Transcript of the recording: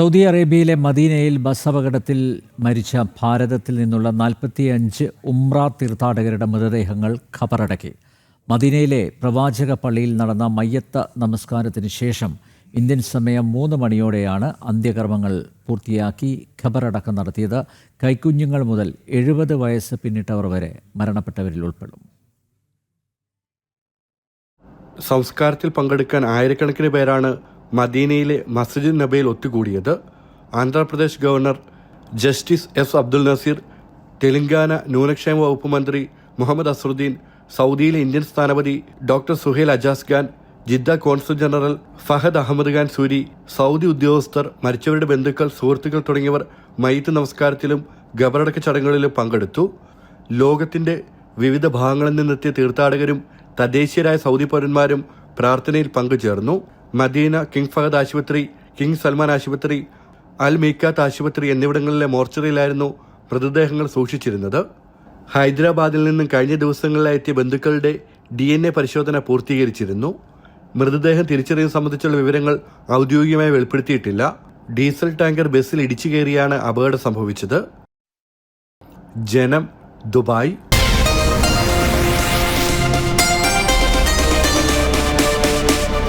Saudi അറേബ്യയിലെ മദീനയിൽ bus അപകടത്തിൽ മരിച്ച ഭാരതത്തിൽ നിന്നുള്ള നാൽപ്പത്തിയഞ്ച് ഉംറ തീർത്ഥാടകരുടെ മൃതദേഹങ്ങൾ ഖബറടക്കി. മദീനയിലെ പ്രവാചക പള്ളിയിൽ നടന്ന മയ്യത്ത നമസ്കാരത്തിന് ശേഷം ഇന്ത്യൻ സമയം മൂന്ന് മണിയോടെയാണ് അന്ത്യകർമ്മങ്ങൾ പൂർത്തിയാക്കി ഖബറടക്കം നടത്തിയത്. കൈക്കുഞ്ഞുങ്ങൾ മുതൽ എഴുപത് വയസ്സ് പിന്നിട്ടവർ വരെ മരണപ്പെട്ടവരിൽ ഉൾപ്പെടും. സംസ്കാരത്തിൽ പങ്കെടുക്കാൻ ആയിരക്കണക്കിന് പേരാണ് മദീനയിലെ മസ്ജിദ് നബയിൽ ഒത്തുകൂടിയത് Andhra Pradesh governor justice S Abdul Nazeer Telangana ന്യൂനക്ഷേമ വകുപ്പ് മന്ത്രി മുഹമ്മദ് അസറുദ്ദീൻ സൗദിയിലെ ഇന്ത്യൻ സ്ഥാനപതി doctor Suhel Ajaz Khan Jeddah consul general Fahad Ahmed Khan Suri Saudi ഉദ്യോഗസ്ഥർ മരിച്ചവരുടെ ബന്ധുക്കൾ സുഹൃത്തുക്കൾ തുടങ്ങിയവർ മയ്യത്ത് നമസ്കാരത്തിലും ഖബറടക്ക ചടങ്ങുകളിലും പങ്കെടുത്തു. ലോകത്തിന്റെ വിവിധ ഭാഗങ്ങളിൽ നിന്നെത്തിയ തീർത്ഥാടകരും തദ്ദേശീയരായ സൗദി പൗരന്മാരും പ്രാർത്ഥനയിൽ പങ്കുചേർന്നു. മദീന കിങ് ഫഹദ് ആശുപത്രി കിങ് സൽമാൻ ആശുപത്രി അൽ മീക്കാത്ത് ആശുപത്രി എന്നിവിടങ്ങളിലെ മോർച്ചറിയിലായിരുന്നു മൃതദേഹങ്ങൾ സൂക്ഷിച്ചിരുന്നത്. ഹൈദരാബാദിൽ നിന്നും കഴിഞ്ഞ ദിവസങ്ങളിലായി എത്തിയ ബന്ധുക്കളുടെ ഡി എൻ എ പരിശോധന പൂർത്തീകരിച്ചിരുന്നു. മൃതദേഹം തിരിച്ചറിയുന്നത് സംബന്ധിച്ചുള്ള വിവരങ്ങൾ ഔദ്യോഗികമായി വെളിപ്പെടുത്തിയിട്ടില്ല. ഡീസൽ ടാങ്കർ ബസ്സിൽ ഇടിച്ചു കയറിയാണ് അപകടം സംഭവിച്ചത്. ജനം ദുബായ്